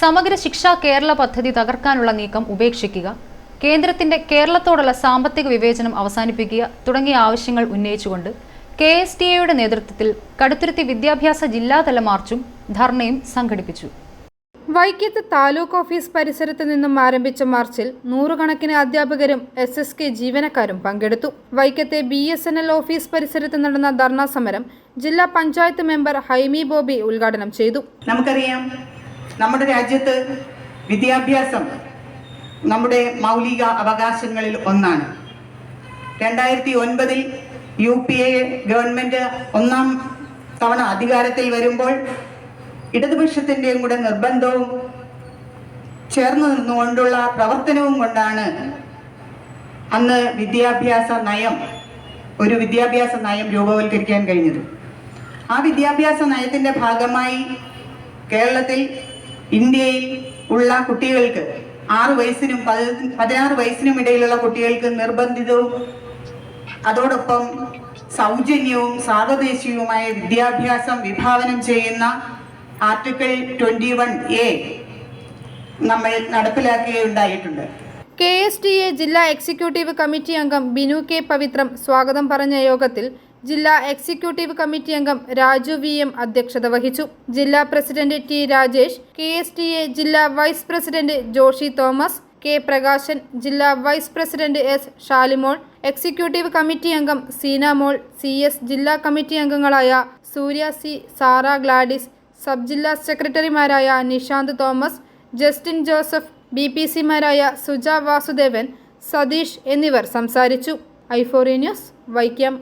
സമഗ്ര ശിക്ഷാ കേരള പദ്ധതി തകർക്കാനുള്ള നീക്കം ഉപേക്ഷിക്കുക കേന്ദ്രത്തിന്റെ കേരളത്തോടുള്ള സാമ്പത്തിക വിവേചനം അവസാനിപ്പിക്കുക തുടങ്ങിയ ആവശ്യങ്ങൾ ഉന്നയിച്ചുകൊണ്ട് കെ എസ് ടി എയുടെ നേതൃത്വത്തിൽ കടുത്തുരുത്തി വിദ്യാഭ്യാസ ജില്ലാതല മാർച്ചും ധർണയും സംഘടിപ്പിച്ചു. വൈക്കത്ത് താലൂക്ക് ഓഫീസ് പരിസരത്ത് നിന്നും ആരംഭിച്ച മാർച്ചിൽ നൂറുകണക്കിന് അധ്യാപകരും എസ് എസ് കെ ജീവനക്കാരും പങ്കെടുത്തു. വൈക്കത്തെ B S N L office പരിസരത്ത് നടന്ന ധർണാ സമരം ജില്ലാ പഞ്ചായത്ത് മെമ്പർ ഹൈമി ബോബി ഉദ്ഘാടനം ചെയ്തു. നമുക്കറിയാം നമ്മുടെ രാജ്യത്ത് വിദ്യാഭ്യാസം നമ്മുടെ മൗലിക അവകാശങ്ങളിൽ ഒന്നാണ്. രണ്ടായിരത്തി ഒൻപതിൽ യു പി എ ഗവൺമെന്റ് ഒന്നാം തവണ അധികാരത്തിൽ വരുമ്പോൾ ഇടതുപക്ഷത്തിന്റെയും കൂടെ നിർബന്ധവും ചേർന്ന് നിന്നുകൊണ്ടുള്ള പ്രവർത്തനവും കൊണ്ടാണ് അന്ന് വിദ്യാഭ്യാസ നയം ഒരു വിദ്യാഭ്യാസ നയം രൂപവൽക്കരിക്കാൻ കഴിഞ്ഞത്. ആ വിദ്യാഭ്യാസ നയത്തിന്റെ ഭാഗമായി കേരളത്തിൽ ഇന്ത്യയിൽ ഉള്ള കുട്ടികൾക്ക് ആറു വയസ്സിനും പതി- പതിനാറ് വയസ്സിനും ഇടയിലുള്ള കുട്ടികൾക്ക് നിർബന്ധിതവും അതോടൊപ്പം സൗജന്യവും സാർവദേശീയവുമായ വിദ്യാഭ്യാസം വിഭാവനം ചെയ്യുന്ന ആർട്ടിക്കിൾ ട്വന്റി വൺ എ നമ്മൾ നടപ്പിലാക്കുകയുണ്ടായിട്ടുണ്ട്. കെ എസ് ടി എ ജില്ലാ എക്സിക്യൂട്ടീവ് കമ്മിറ്റി അംഗം ബിനു കെ പവിത്രം സ്വാഗതം പറഞ്ഞ യോഗത്തിൽ ജില്ലാ എക്സിക്യൂട്ടീവ് കമ്മിറ്റി അംഗം രാജു വി എം അധ്യക്ഷത വഹിച്ചു. ജില്ലാ president T Rajesh K S T A ജില്ലാ vice president Joshi Thomas K Prakashan ജില്ലാ vice president S Shalimol executive committee അംഗം സീന മോൾ സി എസ് ജില്ലാ കമ്മിറ്റി അംഗങ്ങളായ Surya C Sara Gladys sub ജില്ലാ സെക്രട്ടറിമാരായ Nishanth Thomas Justin Joseph B P സിമാരായ സുജ വാസുദേവൻ സതീഷ് എന്നിവർ സംസാരിച്ചു. ഐഫോറി ന്യൂസ് വൈക്കം.